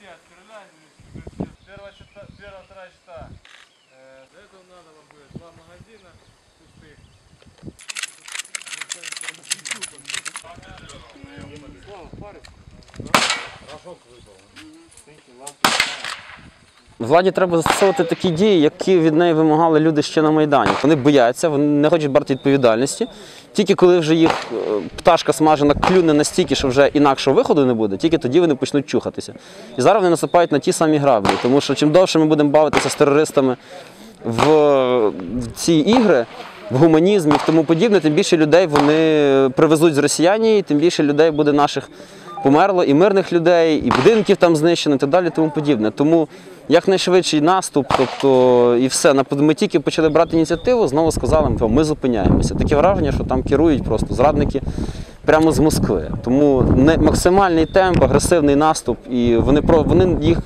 все отстреляли. Первая, чита, первая, вторая чита. Э, для этого надо вам будет два магазина пустых. Владі треба застосовувати такі дії, які від неї вимагали люди ще на Майдані. Вони бояться, вони не хочуть брати відповідальності. Тільки коли вже їх е, пташка смажена клюне настільки, що вже інакшого виходу не буде, тільки тоді вони почнуть чухатися. І зараз вони наступають на ті самі граблі. Тому що чим довше ми будемо бавитися з терористами в, в ці ігри, в гуманізм і тому подібне, тим більше людей вони привезуть з росіяні, і тим більше людей буде наших померло, і мирних людей, і будинків там знищено, і так далі, тому подібне. Тому якнайшвидший наступ, тобто і все. Ми тільки почали брати ініціативу, знову сказали, «О, ми зупиняємося. Таке враження, що там керують просто зрадники прямо з Москви. Тому не, максимальний темп, агресивний наступ, і вони про вони їх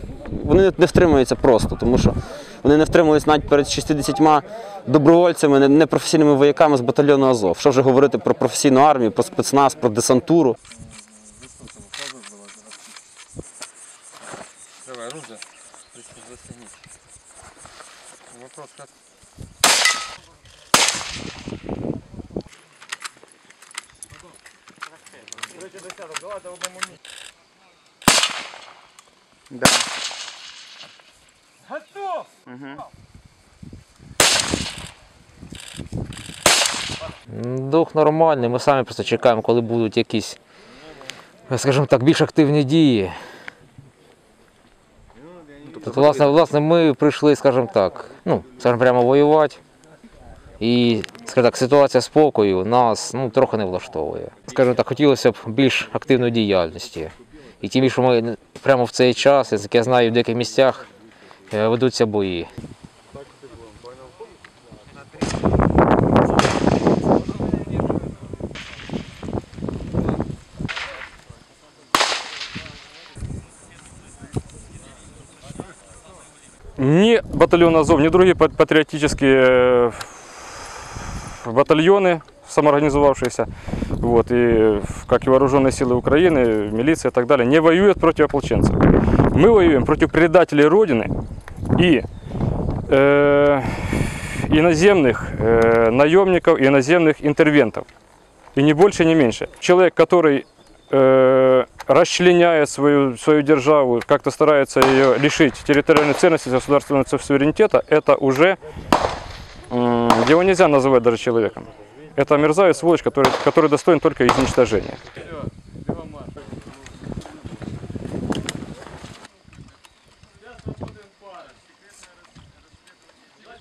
вони не втримуються просто, тому що вони не втримались навіть перед 60 добровольцями, непрофесійними вояками з батальйону Азов. Що вже говорити про професійну армію, про спецназ, про десантуру. Давай, оружие. Застегните. Вопрос как? Да. Готов! Дух нормальний, ми самі просто чекаємо, коли будуть якісь, скажімо так, більш активні дії. Тобто, власне, власне, ми прийшли, скажімо так, ну, скажімо, прямо воювати. І, скажімо так, ситуація спокою нас ну, трохи не влаштовує. Скажімо так, хотілося б більш активної діяльності. І тим більше ми прямо в цей час, як я знаю, в деяких місцях е, ведуться бої. Ни батальон Азов, ни другие пат- патриотические э, батальоны самоорганизовавшиеся, вот, и как и вооруженные силы Украины, милиция и так далее, не воюют против ополченцев. Мы воюем против предателей Родины и э, иноземных э, наемников, иноземных интервентов. И не больше, не меньше. Человек, который э, расчленяет свою, свою державу, как-то старается ее лишить территориальной ценности государственного суверенитета, это уже его нельзя называть даже человеком. Это мерзавец, сволочь, который, который достоин только изничтожения.